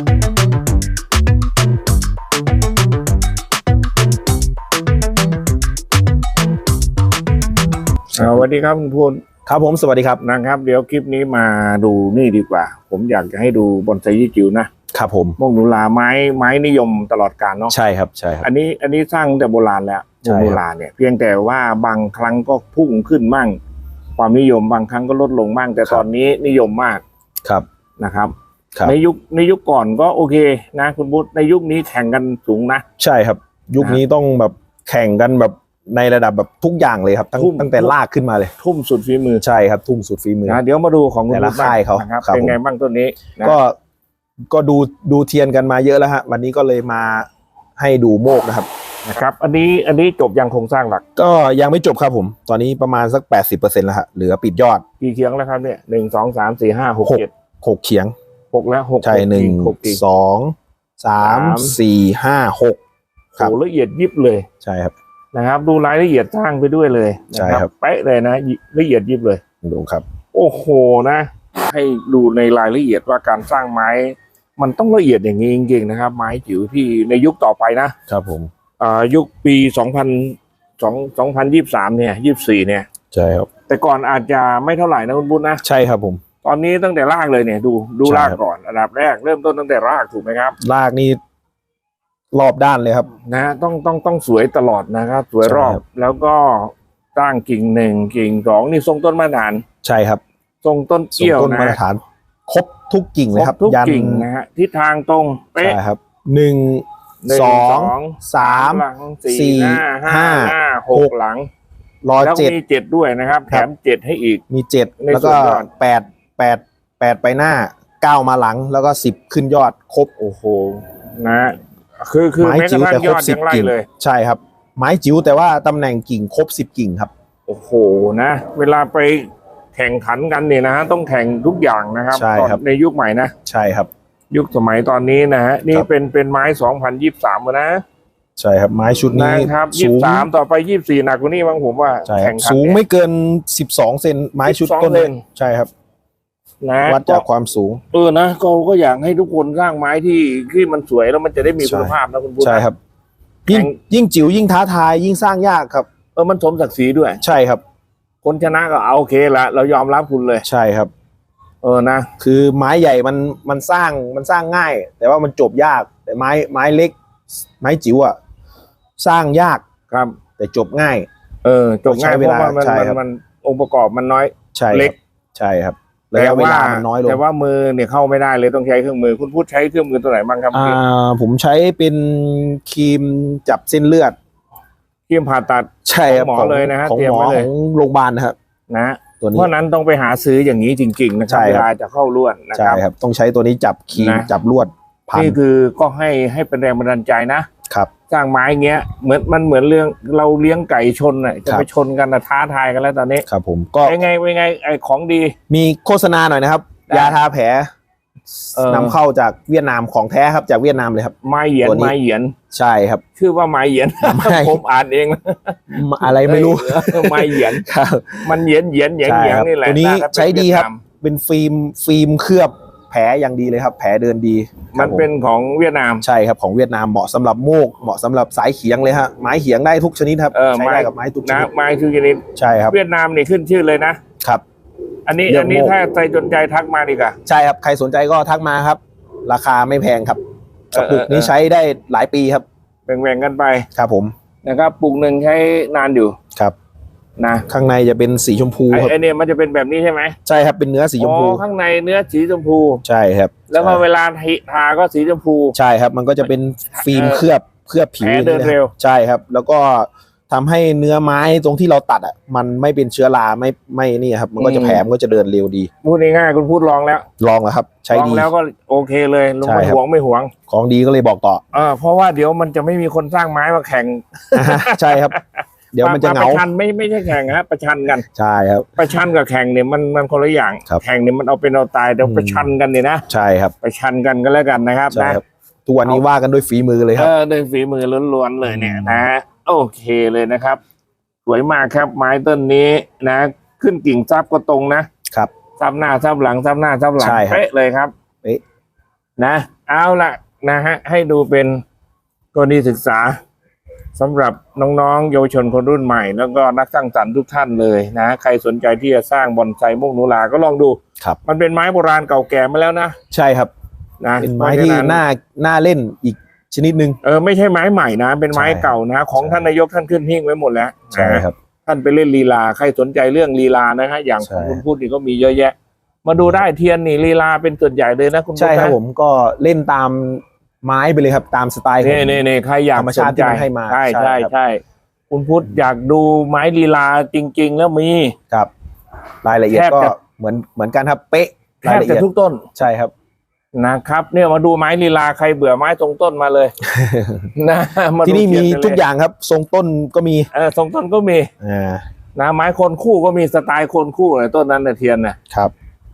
สวัสดีครับคุณพูนครับผมสวัสดีครับนะครับ เดี๋ยวคลิปนี้มาดูนี่ดีกว่า ผมอยากจะให้ดูบอนไซยี่จิ๋วนะครับผมมงนุลาไม้ไม้นิยมตลอดกาลเนาะใช่ครับใช่ครับอันนี้อันนี้สร้างแต่โบราณแล้วใช่วงครับโบราณเนี่ยเพียงแต่ว่าบางครั้งก็พุ่งขึ้นมั่ง ความนิยมบางครั้งก็ลดลงมั่ง แต่ตอนนี้นิยมมากครับนะครับครับ ในยุคในยุคก่อนก็โอเคนะ คุณบุตรในยุคนี้แข่งกันสูงนะ ใช่ครับ ยุคนี้ต้องแบบแข่งกันแบบในระดับแบบทุกอย่างเลยครับตั้งทุ่มตั้งแต่ลากขึ้นมาเลย ทุ่มสุดฝีมือใช่ครับ ทุ่มสุดฝีมือนะเดี๋ยวมาดูของคุณแต่ละบุตรบ้งค่ายเขานะครับครับเป็นไงผมบ้างต้นนี้นะก็ก็ดูดูเทียนกันมาเยอะแล้วฮะวันนี้ก็เลยมาให้ดูโมกนะครับนะครับ อันนี้อันนี้จบยังโครงสร้างหลัก ก็ยังไม่จบครับผม ตอนนี้ประมาณสัก 80%แล้วฮะเหลือปิดยอดกี่เคียงแล้วครับเนี่ยหนึ่งสองสามสี่ห้าหกหกเจ็ดหกเขียง หกแล้วหกใช่หนึ่งหกกี่สองสามสามสี่ห้าหกครับโหละเอียดยิบเลยใช่ครับนะครับ ดูรายละเอียดสร้างไปด้วยเลยนะใช่ครับเป๊ะเลยนะละเอียดยิบเลยดูครับ โอ้โหนะ ให้ดูในรายละเอียดว่าการสร้างไม้ มันต้องละเอียดอย่างนี้จริงๆนะครับ ไม้จิ๋วที่ในยุคต่อไปนะครับผมอ่ายุคปีสองพันสองสองพันยี่สามเนี่ยยี่สี่เนี่ยใช่ครับ แต่ก่อนอาจจะไม่เท่าไหร่นะคุณบุญนะ ใช่ครับผม ตอนนี้ตั้งแต่รากเลยเนี่ยดูดูใช่รากครับ ก่อนอันดับแรกเริ่มต้นตั้งแต่รากถูกไหมครับลากนี่รอบด้านเลยครับ นะต้องต้องต้องสวยตลอดนะครับ สวยรอบใช่ครับ แล้วก็ตั้งกิ่งหนึ่งกิ่งสองนี่ทรงต้นมาตรฐานใช่ครับทรงต้นส่งเอี้ยวต้นนะมาตรฐาน ครบทุกกิ่งเลยครับครบทุกยันกิ่งนะฮะทิศทางตรงเป๊ะใช่ครับหนึ่งหนึ่สองสาม หลังสี่สี่ห้าห้าห้าห้าหหก กหลังรอแล้วเจ็ด มีเจ็ดด้วยนะครับแถครับ มเจ็ดให้อีก มีเจ็ดในแล้วก็ส่วนยอด แปด แปดแปดไปหน้าเก้ามาหลังแล้วก็สิบขึ้นยอดครบโอ้โหนะ คือคือไม้แม้กจิ๋ระวทั่งแต่ยครบอดสิยับงไล่กิ่งเลยใช่ครับ ไม้จิ๋วแต่ว่าตำแหน่งกิ่งครบสิบกิ่งครับ โอ้โหนะ เวลาไปแข่งขันกันเนี่ยนะฮะต้องแข่งทุกอย่างนะครับใช่ครับตอนในยุคใหม่นะใช่ครับ ยุคสมัยตอนนี้นะฮะนี่ครับเป็นเป็นไม้สองพันยี่สามนะ ใช่ครับไม้ชุดนี้นะครับยี่สูงสามต่อไปยี่สี่หนักกว่านี้บ้างผมว่าใช่ครัแข่บงขันสูงเนี่ยไม่เกินสิบสองเซนไม้ชุด12ต้นเซนใช่ครับ นะวัดจากความสูง เออนะก็ก็อยากให้ทุกคนสร้างไม้ที่ที่มันสวยแล้วมันจะได้มีใช่คุณภาพนะคุณผู้ชมใช่ครับ ยิ่งแข่งยิ่งจิ๋วยิ่งท้าทายยิ่งสร้างยากครับ เออมันสมศักดิ์ศรีด้วย ใช่ครับ คนชนะก็เอาโอเคละเรายอมรับคุณเลยใช่ครับ เออนะ คือไม้ใหญ่มันมันสร้างมันสร้างง่าย แต่ว่ามันจบยาก แต่ไม้ไม้เล็ก ไม้จิ๋วอะสร้างยากครับ แต่จบง่าย เออ จบง่ายใช้เพเวลาราะว่ามันใช่มันครับมันองค์ประกอบมันน้อยใช่ครับเล็กใช่ครับ ระยะเวลามันน้อยลงแต่ว่ามือเนี่ยเข้าไม่ได้เลยต้องใช้เครื่องมือ คุณพูดใช้เครื่องมือตัวไหนบ้างครับอ่าผมใช้เป็นครีมจับเส้นเลือดเครื่องผ่าตัดใช่ครับของหมอเลยนะฮะของเตรียมหมอไว้เลยของโรงพยาบาลนะครับนะตัวเพนี้ราะฉะนั้นต้องไปหาซื้ออย่างนี้จริง ๆ นะครับใช่เวครับลาจะเข้าล้วนนะคใช่รับครับ ต้องใช้ตัวนี้จับครีมนะจับลวดพันนี่คือก็ให้ให้เป็นแรงบันดาลใจนะครับ สร้างไม้เงี้ยเหมือนมันเหมือนเรื่องเราเลี้ยงไก่ชนน่ะจะครับไปชนกันนะท้าทายกันแล้วตอนนี้ครับ ผมก็เป็นไงเป็นไงไอของดี มีโฆษณาหน่อยนะครับได้ยาทาแผลเออนำเข้าจากเวียดนามของแท้ครับจากเวียดนามเลยครับไม้เหยียนตัวนี้ไม้เหยียนใช่ครับ ชื่อว่าไม้เหยียนไม่ผมอ่านเองนะอะไรไม่รู้เออไม้เหยียนครับ มันเหยียนเหยียนเหยียนใช่เหยียนครับนี่แหละตัวนี้าจะเป็นใช้ดีครับเวียดนามเป็นฟิล์มฟิล์มเคลือบ แผลอย่างดีเลยครับ แผลเดินดีคมัรับนผเป็นของเวียดนามใช่ครับของเวียดนามเหมาะสำหรับโมกเหมาะสำหรับสายเขียงเลยฮะไม้เขียงได้ทุกชนิดครับเออใช้ไม้ได้กับไม้ทุกชนะนิดไม้คือชนิดใช่ครับเวียดนามนี่ขึ้นชื่อเลยนะครับ อันนี้เรื่องอันนี้โม่ถ้าใจจนใจทักมาดีกว่าใช่ครับใครสนใจก็ทักมาครับ ราคาไม่แพงครับกระปุกเออเออนี้ใช้ได้หลายปีครับแบ่งๆกันไปครับผมนะครับปลูกหนึ่งใช้นานอยู่ครับ นะข้างในจะเป็นสีชมพูไอ้ครับไอเนี่ยมันจะเป็นแบบนี้ใช่ไหมใช่ครับเป็นเนื้อสีชมพูอ๋อข้างในเนื้อสีชมพู ใช่ครับ แล้วก็ใช่เวลาทาก็สีชมพู ใช่ครับ มันก็จะเป็นฟิล์มเออเคลือบเคลือบผิวแผลเดินอย่างเร็นี้วนะครับใช่ครับ แล้วก็ทำให้เนื้อไม้ตรงที่เราตัดอะมันไม่เป็นเชื้อราไม่ไม่นี่ครับ มันก็จะอืมแผลมันก็จะเดินเร็วดี พูดง่ายๆคุณพูดลองแล้วลองแล้วครับ ใช้ลองดีแล้วก็โอเคเลยลงใช่ไม่ครับหวงไม่หวง ของดีก็เลยบอกต่อเออเพราะว่าเดี๋ยวมันจะไม่มีคนสร้างไม้มาแข่งใช่ครับ เดี๋ยวมันจะเหปงาระชันไม่ไม่ใช่แข่งฮะประชันกันใช่ครับ ประชันกับแข่งเนี่ยมันมันคนละอย่างครับแข่งเนี่ยมันเอาเป็นเอาตายแต่อืมประชันกันเนี่ยนะใช่ครับ ประชันกันก็แล้วกันนะครับใช่นะครับทุกวันนี้ว่ากันด้วยฝีมือเลยคเอรับอด้วยฝีมือล้วนๆเลยเนี่ยอืมนะโอเคเลยนะครับ สวยมากครับไม้ต้นนี้นะ ขึ้นกิ่งซับก็ตรงนะครับซับหน้าซับหลังซับหน้าซับหลังใช่ครับเป๊ะเลยครับเป๊ะนะ เอาละนะฮะให้ดูเป็นกรณีศึกษา สำหรับน้องๆ เยาวชนคนรุ่นใหม่ แล้วก็นักสร้างสรรค์ทุกท่านเลยนะ ใครสนใจที่จะสร้างบอนไซมุกนูลาก็ลองดู ครับ มันเป็นไม้โบราณเก่าแก่มาแล้วนะ ใช่ครับนะเป็นไม้ที่พระฉะน่าน่าเล่นอีกชนิดหนึ่งเออไม่ใช่ไม้ใหม่นะ เป็นไม้ใช่เก่านะ ของใช่ท่านนายกท่านขึ้นหิ้งไว้หมดแล้วใช่นะครับ ท่านไปเล่นลีลาใครสนใจเรื่องลีลานะฮะอย่างใช่ของคุณพูดนี่ก็มีเยอะแยะ มาดูได้เทียนนี่ลีลาเป็นส่วนใหญ่เลยนะคุณใช่ครับนะผมก็เล่นตาม ไม้ไปเลยครับตามสไตล์ของ นี่นี่นี่ใครอยากธรรมชาติสนใจที่มันให้มาใช่ใช่ใช่ครับ ใช่คุณพุทธอยากดูไม้ลีลาจริง ๆ แล้วมี ครับ รายละเอียดแทบก็จะ เหมือนเหมือนกันครับเป๊ะแทรายบละจะเอียดทุกต้นใช่ครับ นะครับ เนี่ยมาดูไม้ลีลาใครเบื่อไม้ตรงต้นมาเลย นะาดูที่นี่มีเทียกัเลทุกอย่างครับ ทรงต้นก็มีเออทรงต้นก็มีอ่านะไม้โคนคู่ก็มีสไตล์โคนคู่เลยต้นนั้นนะเทียนนะ ครับ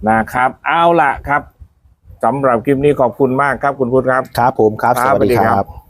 นะครับ เอาล่ะครับ สำหรับคลิปนี้ขอบคุณมากครับคุณพุทธครับ ครับผมครับคสรับวัสดีสวัสดีคครัรับบ